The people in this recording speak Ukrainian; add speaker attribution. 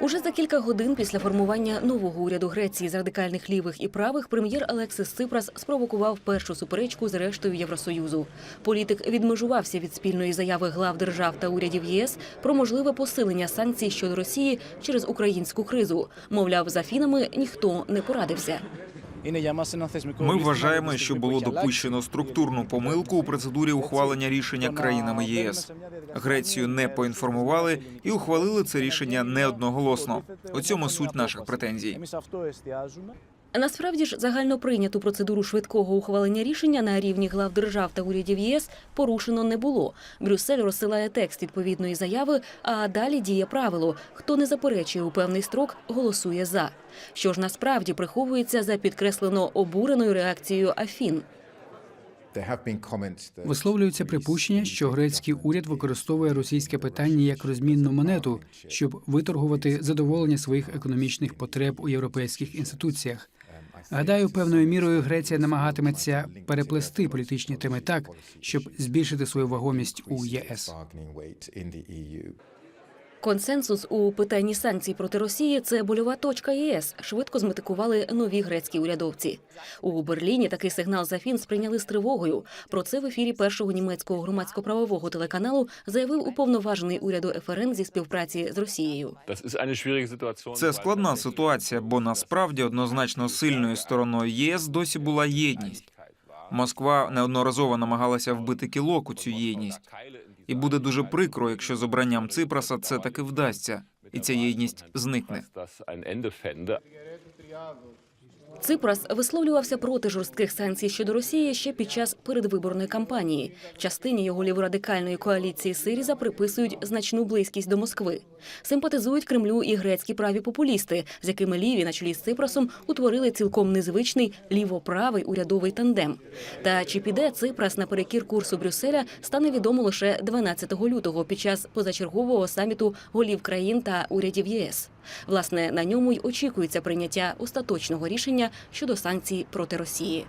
Speaker 1: Уже за кілька годин після формування нового уряду Греції з радикальних лівих і правих прем'єр Алексис Ципрас спровокував першу суперечку з рештою Євросоюзу. Політик відмежувався від спільної заяви глав держав та урядів ЄС про можливе посилення санкцій щодо Росії через українську кризу. Мовляв, за фінами ніхто не порадився.
Speaker 2: Ми вважаємо, що було допущено структурну помилку у процедурі ухвалення рішення країнами єС. Грецію не поінформували і ухвалили це рішення не одноголосно. У цьому суть наших претензій.
Speaker 1: Насправді ж загально прийняту процедуру швидкого ухвалення рішення на рівні глав держав та урядів ЄС порушено не було. Брюссель розсилає текст відповідної заяви, а далі діє правило: хто не заперечує у певний строк, голосує за. Що ж насправді приховується за підкреслено обуреною реакцією Афін.
Speaker 3: Висловлюються припущення, що грецький уряд використовує російське питання як розмінну монету, щоб виторгувати задоволення своїх економічних потреб у європейських інституціях. Гадаю, певною мірою Греція намагатиметься переплести політичні теми так, щоб збільшити свою вагомість у ЄС.
Speaker 1: Консенсус у питанні санкцій проти Росії це больова точка ЄС. Швидко зметикували нові грецькі урядовці. У Берліні такий сигнал з Афін сприйняли з тривогою. Про це в ефірі першого німецького громадсько-правового телеканалу заявив уповноважений уряду ФРН зі співпраці з Росією.
Speaker 2: Це складна ситуація, бо насправді однозначно сильною стороною ЄС досі була єдність. Москва неодноразово намагалася вбити кілок у цю єдність. І буде дуже прикро, якщо з обранням Ципраса це таки вдасться, і ця єдність зникне.
Speaker 1: Ципрас висловлювався проти жорстких санкцій щодо Росії ще під час передвиборної кампанії. Частині його ліворадикальної коаліції Сиріза приписують значну близькість до Москви. Симпатизують Кремлю і грецькі праві популісти, з якими ліві на чолі з Ципрасом утворили цілком незвичний лівоправий урядовий тандем. Та чи піде Ципрас наперекір курсу Брюсселя, стане відомо лише 12 лютого під час позачергового саміту голів країн та урядів ЄС. Власне, на ньому й очікується прийняття остаточного рішення щодо санкцій проти Росії.